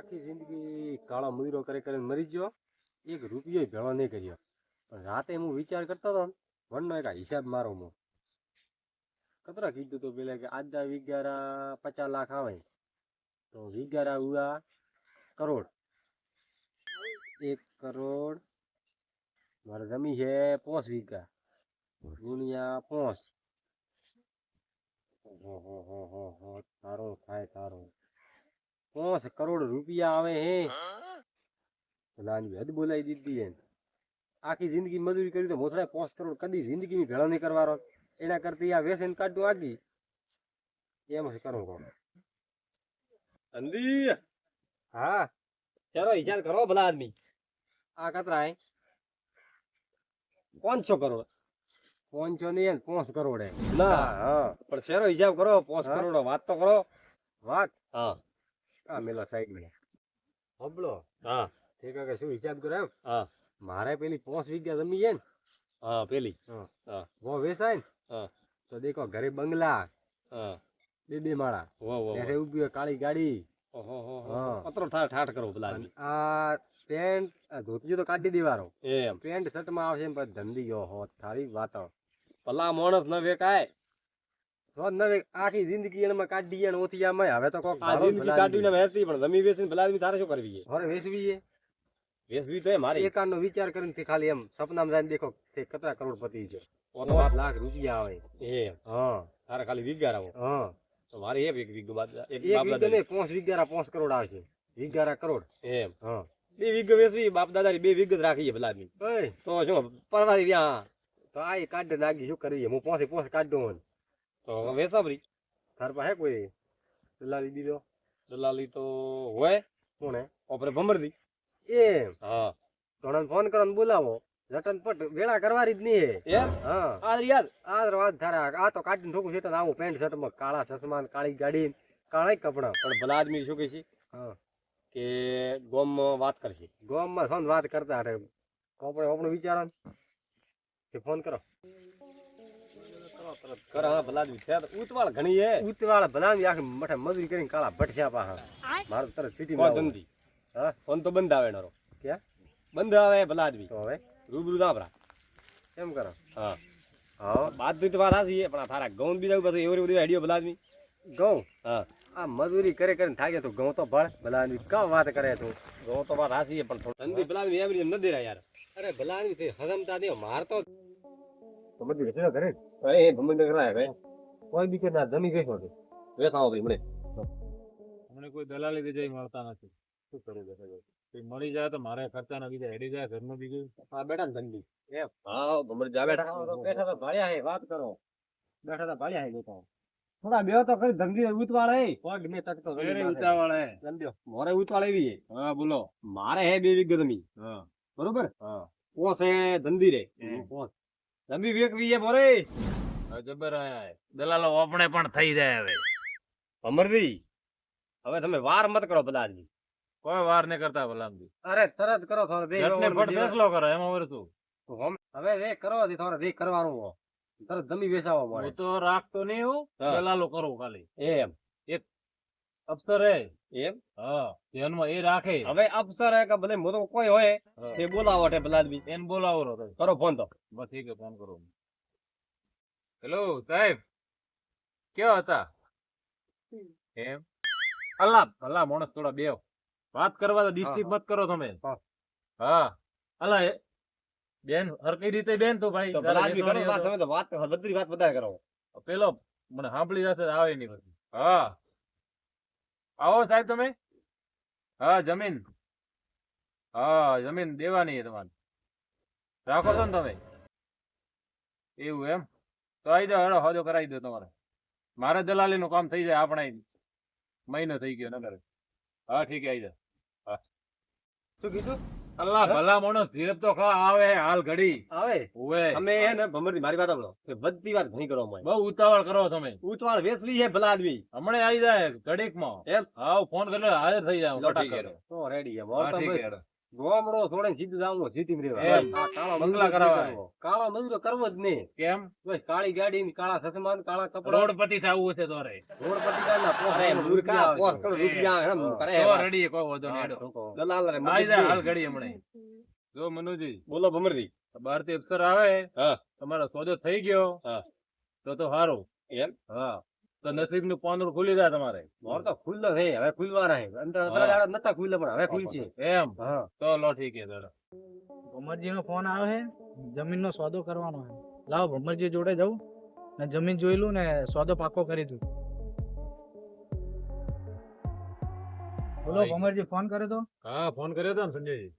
આખી જિંદગી કાળા મુદરો કરે કરીને મરી ગયો. એક રૂપિયો ભેળો નહીં કર્યો. પણ રાતે હું વિચાર કરતો હતો ને વનનો એક હિસાબ મારો હું. કતરા કીધું તો પેલા કે આદા વિગારા પચાસ લાખ આવે. તો વિગારા ઉવા કરોડ. એક કરોડ મારે જમી છે પોસ વીઘા. ગુણ્યા હમ હ સારું થાય તારો. પાંચ કરોડ રૂપિયા આવે હે. નાની હદ બોલાવી દીધી એને. આખી જિંદગી મજૂરી કરી તો મોસરા પાંચ કરોડ કદી જિંદગી ભેળો નહીં કરવાનો એના કરતી આ વેસન કાઢું આગી. એમ જ કરું કોણ અંદી હા? ચાલો વિચાર કરો ભલા આદમી. આ કતરા હે? પાંચસો કરોડ. પાંચસો નહીં એમ પાંચ કરોડ એમ. ના હા પણ શેરો હિસાબ કરો પાંચ? કરોડ વાત તો કરો. વાત? હા. આ મેલો સાઈડમાં હબળો હા. ઠીક કે શું હિસાબ કરો એમ હા. મારે પેલી પોસ વીઘા જમી છે ને? હા પેલી. વો વેસાય ને? હા. તો દેખો ઘરે બંગલા. હા. બે બે માળા. વો વો ત્યારે ઊભી કાળી ગાડી. ઓહો હો હા. પત્રો ઠાઠ કરો પેલા આ પેન્ટ આ તો કાઢી દેવારો. એમ. પેન્ટ શર્ટમાં આવશે ને ધંધી ગયો હો થારી વાતો ભલા માણસ ન વેકાય. તો નવે આખી જિંદગી એનામાં કાઢી અને ઓથી આમાં હવે તો કોક આ જિંદગી કાઢીને વહેતી પણ જમી ભલા આદમી તારે શું કરવી છે? હવે વેચવી છે વેચવી તો મારી. એકાંતનો વિચાર કરીને તે ખાલી એમ સપનામાં જઈને દેખો તે કેટલા કરોડપતિ છે. લાખ રૂપિયા આવે. એમ હા. તારે ખાલી વીઘા રાવો હા. તો મારે એક એક વીઘો બાદ એક ને પાંચ વીઘારા પાંચ કરોડ આવશે વીઘારા કરોડ. એમ. હા. બે વીઘો વેસવી બાપ દાદાની બે જ રાખીએ ભલા આદમી તો શું પરવારી રહ્યા તો આ કાઢ નાખી શું કરીએ હું પોસે પોસ કાઢ દઉં તો વેસાબરી તાર પાસે કોઈ દલાલી દીધો? દલાલી તો હોય. કોણ? હે ઓપરે ભમરદી. એમ. હા. ઘણા ફોન કરો ને બોલાવો. જટન પટ વેળા કરવાની જ નહીં હે. એમ? હા. આ યાદ? આ વાત ધારા. આ તો કાઢીને ઠોકું છે તો આવું પેન્ટ શર્ટમાં કાળા ચશ્મા કાળી ગાડી કાળા કપડા. પણ ભલા આદમી શું કહે છે? હા. કે ગોમમાં વાત કરશે. ગામમાં સોન વાત કરતા કોપડે આપણું વિચારો કે ફોન કરો. કર ભલા આદમી ઉતવાળ ઘણી હે. ઉતવાળ ભલા આખી મઠે મજૂરી કરીને કાળા ભટસ્યા પાહા મારું તરત સિટી કોણ ધંધી? હા? ફોન તો બંધ આવે નારો ક્યાં? બંધ આવે ભલા આદમી તો હવે? રૂબરૂ દાબરા એમ કરો. હા. હા. બાદ તો વાત હાસી છે પણ આ તારા ગૌન બીજા બધું એવરી બધું હેડિયો ભલા આદમી ઘઉં? હા. આ મજૂરી કરે કરીને થાકે તો ઘઉં તો ભળ. ભલા ની કા વાત કરે તું? ઘઉં તો વાત હાસી છે પણ થોડું ધંધી ભલા આદમી એમ ન દેરા યાર. અરે ભલા હરમતા દે મારતો તો. તો મજૂરી છે ઘરે? એ ભમંડ કરાય ભાઈ? કોઈ બી કે ના જમી ગઈ છોડી વેખાવો ભાઈ મને અમને કોઈ દલાલી વિજય મળતા નથી. શું કરું બેઠા કોઈ મળી જાય તો મારે ખર્ચા ના બીજા હેડી જાય ઘરનું બીજું હા બેઠા ને ધંધી. હા ભમંડ જા બેઠા. બેઠા તો ભાળ્યા હે વાત કરો. બેઠા તો ભાળ્યા હે લોકો થોડા બે તો ખરી ધંધી ઉતવાળ. હે પગ ને તક તો વેરે ઉતાવળ. હે લંબ્યો મોરે ઉતવાળ એવી હે. હા બોલો. મારે હે બે વીઘ જમી હા. બરોબર? હા. હે ધંધી રે. હમ. જમી વેકવી હે મોરે. જબર આયા હે. દલાલો આપણે પણ થઈ જાય હવે. અમરજી હવે તમે વાર મત કરો બધા કોઈ વાર નહીં કરતા ભલામજી. અરે તરત કરો થોડો દે એટલે ફટ ફેસલો કરે એમાં વર શું? હવે વે કરો દી થોડો દે કરવાનું હો તરત જમી વેચાવો હું તો રાખતો નહીં હું દલાલો કરું ખાલી. એમ. અફસર. હે એમ? હા ધ્યાનમાં એ રાખે. હવે અફસર હે કે ભલે મોટો કોઈ હોય તે બોલાવો તે બધા આદમી એને બોલાવો રો કરો ફોન તો. બસ ઠીક હે ફોન કરો. હેલો સાહેબ. ક્યાં હતા? એમ? અલ્લા અલ્લા માણસ થોડા બેવ વાત કરવા તો ડિસ્ટ્રિક્ટ મત કરો તમે. હા. એ- બેન હરકઈ રીતે બેન તો ભાઈ? વાત વાત વધારે કરો. પેલો મને સાંભળી જશે આવે નહીં પછી. હા. આવો સાહેબ તમે? હા, જમીન. હા, જમીન દેવાની તમારે. રાખો છો ને તમે? એવું એમ? તો આવી જાઓ, હેડો, હોજો કરાવી દો તમારે. મારે દલાલીનું કામ થઈ જાય આપણે મહિનો થઈ ગયો નગર હા, ઠીક આવી જાઓ. હા. શું કીધું? અલ્લાહ ભલા માણસ ધીરજ તો ખા આવે હાલ ઘડી. આવે. ઓવે અમે હે ને ભમરજી મારી વાત સાંભળો. કે બધી વાત ઘણી કરો અમે બહુ ઉતાવળ કરો તમે. ઉતાવળ વેચવી હે ભલા આદમી. હમણાં આવી જાય ઘડીકમાં એ આવ ફોન કરી હાજર થઈ. કરે. તો રેડી હે હા, મોર તો ઠીક ભાઈ હે, હેડો. ગોમડો છોડીને સીધું જાવું. એમ. આ કાળા બંગલા મજૂરો કરવો. કાળા મજૂરો કરવો જ નહીં. કેમ? બસ કાળી ગાડી ને કાળા ચશ્મા કાળા કપડા. રોડપતિ થાવું છે તોરે રોડપતિ પટીકાના પોરે અરે પોર કરો રૂપિયા એમ. હા. કરે તો રડી કોઈ વાંધો હા, દલાલ રે માઈદા હાલ ઘડી હમણે. જો મનુજી. બોલો ભમરજી. બહારથી અફસર આવે. હા. તમારો સોદો થઈ ગયો. હા. તો તો સારું એમ? હા. તો નસીબનું પાંદડું ખુલી જાય તમારે. મોર તો ખુલ્લો છે હવે ખુલવાના છે અંદર હા. ત્રણ દાડા નતા ખુલ્લા પણ હવે ખુલશે. એમ. હા. તો લો ઠીક છે દાદા ભમરજી નો ફોન આવે છે જમીન નો સોદો કરવાનો છે. લાવો ભમરજી જોડે જવું. ને જમીન જોઈ લઉં ને સોદો પાકો કરી દઉં. બોલો. ભમરજી ફોન કર્યો તો? હા ફોન કર્યો હતો ને સંજયજી.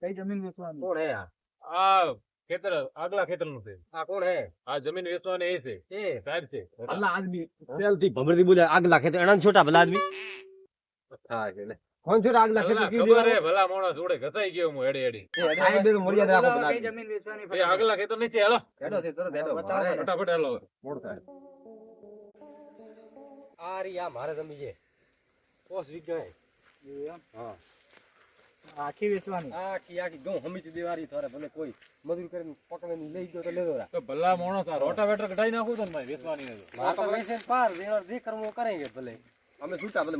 કઈ જમીન વેચવાની? કોણ હે આ? આ ખેતર આગલા ખેતરનું છે. આ કોણ હે? આ જમીન વેચવાની એ છે. એ? સાહેબ છે. અલ્લા આદમી. પહેલથી ભમરજી બોલે આગલા ખેતર એના છોટા ભલા આદમી. હા એટલે કોણ છોટા આગલા ખેતર કી ખબર હે ભલા માણસ જોડે ઘસાઈ ગયો હું એડે એડી સાહેબ તો મર્યાદા રાખો ભલા જમીન વેચવાની એ આગલા ખેતર નીચે હેલો. હેડો છે તરત હેડો ફટાફટ હેલો. મોડ થાય. આ રી આ મારે જમી છે. કોસ વીઘા હે. હા. આખી વેચવાની? આખી આખી. ઘઉં હમીથી દેવારી તારે ભલે કોઈ મજૂર કરીને પકડીને લઈ ગયો તો લેતો રા. તો ભલા માણસ સા રોટાવેટર કઢાઈ નાખું તો ભાઈ વેચવાની નથી. મારા તો વેચે પાર વેણ જે કરમો કરેંગે ભલે. અમે છૂટા ભલે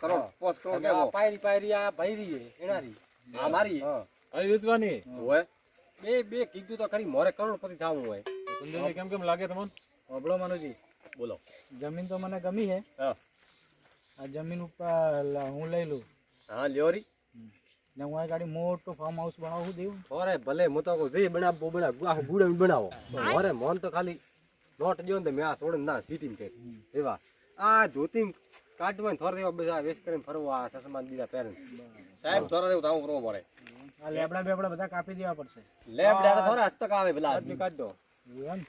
કરોડ પોસ કરોડ કે આ પાયરી પાયરી આ ભૈરી હે એનારી આ મારી હા. આ વેચવાની? હોય. બે બે કીધું તો ખરી મોરે કરોડપતિ થાવું હોય. સંજયજી કેમ કેમ લાગે તમને? હોબળો માનુજી બોલો. જમીન તો મને ગમી છે. હા. આ જમીન ઉપર હું લઈ લઉં. હા લ્યોરી ને હું આ ગાડી મોટું ફાર્મ હાઉસ બનાવું દેવું. મોરે ભલે હું તો કોઈ જે બનાવો આખું ગુડા બનાવો. મોરે મોન તો ખાલી નોટ જો ને મેં આ છોડ ના સીટી કે એવા. આ ધોતી કાઢવા ને થોર દેવા બધા વેસ્ટ કરીને ફરવા આ સસમાન બીજા પેરેન્ટ સાહેબ થોડા દેવું તાવું ફરવા મળે આ લેબડા બેબડા બધા કાપી દેવા પડશે. લેબડા થોડા હસ્તક આવે ભલા. આદમી કાઢ દો એમ?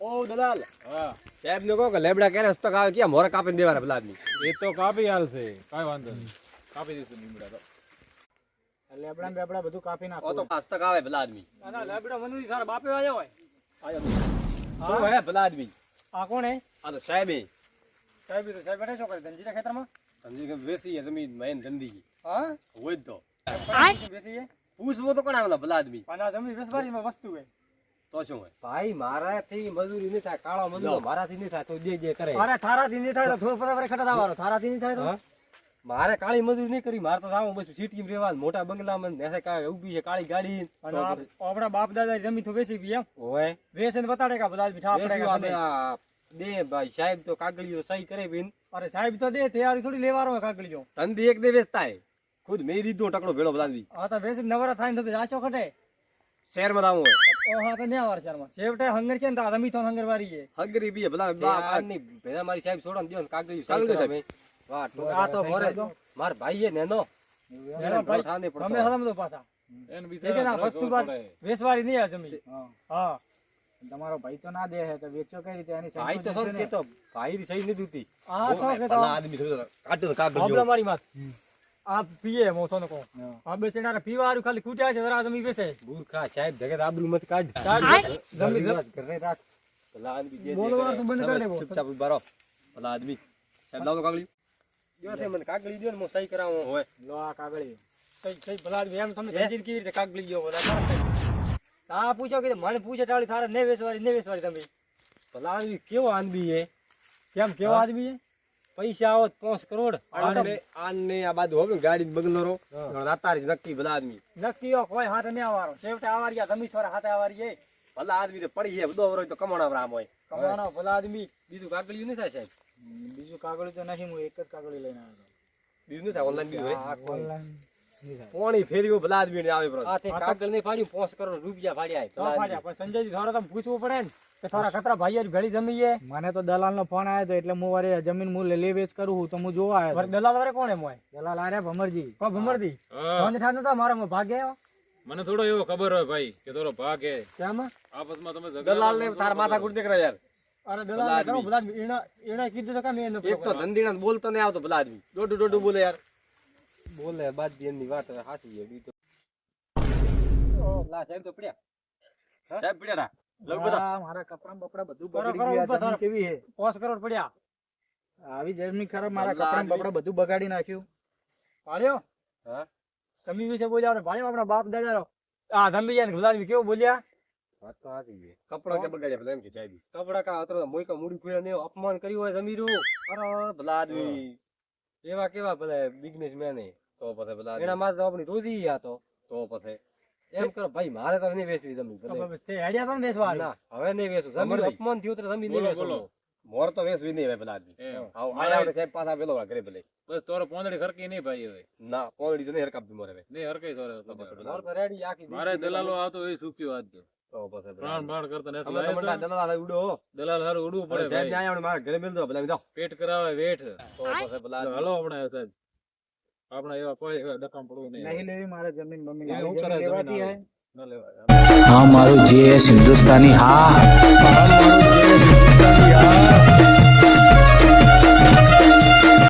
ઓ દલાલ. હા. સાહેબ ને કહો કે લેબડા ક્યારે હસ્તક આવે ક્યાં મોરે કાપીને દેવાના ભલા આદમી. એ તો કાપી હાલશે કાંઈ વાંધો નહીં. કાપી દઈશું લીમડા તો. લેબડા બેબડા બધું કાપી નાખો તો હસ્તક આવે ભલા આદમી. ના લેબડા મનુજી તારા બાપે આવ્યો હોય. શું હે ભલા આદમી? આ કોણ હે? આ તો સાહેબ હે. સાહેબ તો સાહેબ બેઠા છો કરે ધનજીના ખેતરમાં? સમજી કે વેસી હે જમીન મેન ધંધી. હા? હોય તો. વેસી હે? પૂછવો તો કોણ આવેલા ભલા આદમી? આના જમીન વેસવારીમાં વસ્તુ હે. તો શું હોય ભાઈ મારાથી મજૂરી નહીં થાય કાળો મજૂરો. મારાથી નહીં થાય તો જે જે કરે. અરે થારાથી નહીં થાય તો થોડું ફટાફટ ખટા થવાનો થારાથી નહીં થાય તો? હા? મારે કાળી મજૂરી નહીં કરી મારે તો સાવ બસ સિટીમાં રહેવાનું મોટા બંગલામાં નેસે કાંઈ ઊભી છે કાળી ગાડી. અને આપ- આપણા બાપ દાદા જમી તો વેસી બી એમ. હોય ને બતાડે કે બધા મીઠા આપણે દે ભાઈ સાહેબ તો કાગળીઓ સહી કરે બિન. અરે સાહેબ તો દે તૈયારી થોડી લેવાનો હોય કાગળીઓ ધંધી એક દે વેચતા હે ખુદ મેં દીધો ટકડો ભેળો બધા આદમી આ તો વેચી નવરા થાય ને તો આશો ખટે. શહેરમાં આવું હોય. ઓહા તો ન્યા વાર શર્મા છેવટે હંગર છે ને તો રમી તો હંગર વારી છે. હંગરી બી ભલા તે બા- આની ભેગા મારી સાહેબ છોડો ને દ્યો કાગળીઓ સહી કાગળીઓ કરાવે. વાહ તો આ તો મોરે માર ભાઈ નેનો. એનો ભાઈ. તમે હલમ તો પાછા. એને બિચારા વસ્તુ પડે. વેચવારી નહીં આ જમી હા. હા. તમારો ભાઈ તો ના દે છે તો વેચો કઈ રીતે? એની ભાઈ તો ને. કેતો ભાઈ સહી નથી દૂતી. આ તો કે તો આદમી સમજો તો કાઢો તો કાગળિયો. મારી માત આ પીએ હું તો કહું આ બે ચેનારા પીવા ખાલી કૂટ્યા છે જરા જમી વેચે. મૂર્ખા સાહેબ જગત આબરૂ મત કાઢ. જમી- જમી વાત ઘરે રાખ. ભલા આદમી જે જે તો બંધ કરી દેવો. ચૂપચાપ ઊભા રહો. ભલા આદમી. સાહેબ લાવો તો છે મને કાગળી દ્યો ને હું સહી કરાવું. હોય. લો આ કાગળી. કઈ કઈ ભલાડ એમ તમે ધંધીને કેવી રીતે કાગળી ગયો બોલા આ પૂછો કે મને પૂછે ટાળી થારે ને વેસવારી ને વેસવારી તમે. ભલાડ કેવો આદમી હે કેમ કેવો આદમી છે પૈસા આવો પાંચ કરોડ. આને આને આ બાજુ હવે ગાડી બગલો રો હા. રાતારી નક્કી ભલા આદમી. નક્કી હો, કોઈ હાથ ને આવારો છેવટે આવારિયા તમે થોડા હાથે આવારી ભલા આદમી તો પડી જાય બધો વરો તો કમાણા રામ હોય કમાણો ભલા આદમી. બીજું કાગળિયું નહીં થાય સાહેબ. બીજું કાગળી તો નહીં હું એક જ કાગળી લઈને આવ્યો બીજું નથી થાય ઓનલાઈન બીજું ઓનલાઈન પોણી ફેરવી ભલા આદમી આવે બરો. આ તે કાગળ નહીં પાડ્યું પાંચ કરોડ રૂપિયા ફાડ્યા પણ સંજયજી થોડા તમે પૂછવું પડે ને કે થોડા ખતરા ભાઈ ભેળી જમીએ મને તો દલાલ નો ફોન આવ્યો તો એટલે હું વારે જમીન હું લે વેચ કરું છું તો હું જોવા આવ્યો દલાલ વારે કોણ એમ હોય. દલાલ આરે ભમરજી. કો ભમરજી? ફોન થાતો તો મારા માં ભાગે આવ્યો મને થોડો એવો ખબર હોય ભાઈ કે થોડો ભાગ. હે કેમ? આપસમાં તમે દલાલ ને તાર માથા ગુડ દેખરા યાર. અરે દલાલ આદમી. ભલા એના એના કીધું તો કામ એનો એક તો ધંધીણા બોલતો નહીં આવતો ભલા આદમી દોડું દોડું બોલે યાર. બોલે બાદ એની વાત હવે સાચી છે બીજું લા સાહેબ તો પડ્યા. સાહેબ પીડ્યા રા? લગ બધા. મારા કપડા બપડા બધું બગડી ગયા. કેવી છે? પાંચ કરોડ પડ્યા. આવી જર્મી ખરાબ મારા કપડા બપડા બધું બગાડી નાખ્યું. પાડ્યો હા? જમીન વિશે બોલ્યા ભાણ્યો આપણા બાપ દાદાનો. આ જાય ને કેવું બોલ્યા? વાત તો સાચી છે. કપડા કે બગાડ્યા પેલા એમ કે જાય કપડા કા અતરો મોઈકા મૂડી કુયા ને અપમાન કર્યું હોય જમીરો? અરે ભલા આદમી એવા કેવા ભલા બિઝનેસમેન? તો પછી પેલા એના માં તો આપણી રોજી આ તો. તો પછી એમ કરો ભાઈ મારે તો નહીં વેચવી જમીન ભલે. તે હેડિયા પણ વેચવા ના હવે નહીં વેચું. જમીન અપમાન થયું તો જમીન નહીં વેચું. મોર તો વેસવી નહીં હવે પેલા આદમી આવ આયા સાહેબ પાછા પેલો ઘરે ભલે. બસ તોરો પોંદડી ખરકી નહીં ભાઈ હવે. ના પોંદડી તો નહીં હરકાપી મોર હવે. નહીં હરકઈ તોરે મોર તો રેડી આખી મારે દલાલો આવતો એ સુખ્યો આજ તો પછી પ્રાણ બાણ કરતા નથી લાયો તો. દલાલ ઉડો દલાલ હારું ઉડવું પડે સાહેબ ભાઈ. આવડે મારા ઘરે મેલ દો પેલા જાઓ. પેટ કરાવે વેઠ. તો પછી પેલા હલો આપણે સાહેબ. આપણે એવા કોઈ એવા ડકામ પડવું નહીં. નહીં લેવી મારે જમીન બમીન. એ આવી નુકસાન જમીન જ જમીન લેવાતી હે ન લેવાય. હા મારું જે હિન્દુસ્તાની હા. હિન્દુસ્તાની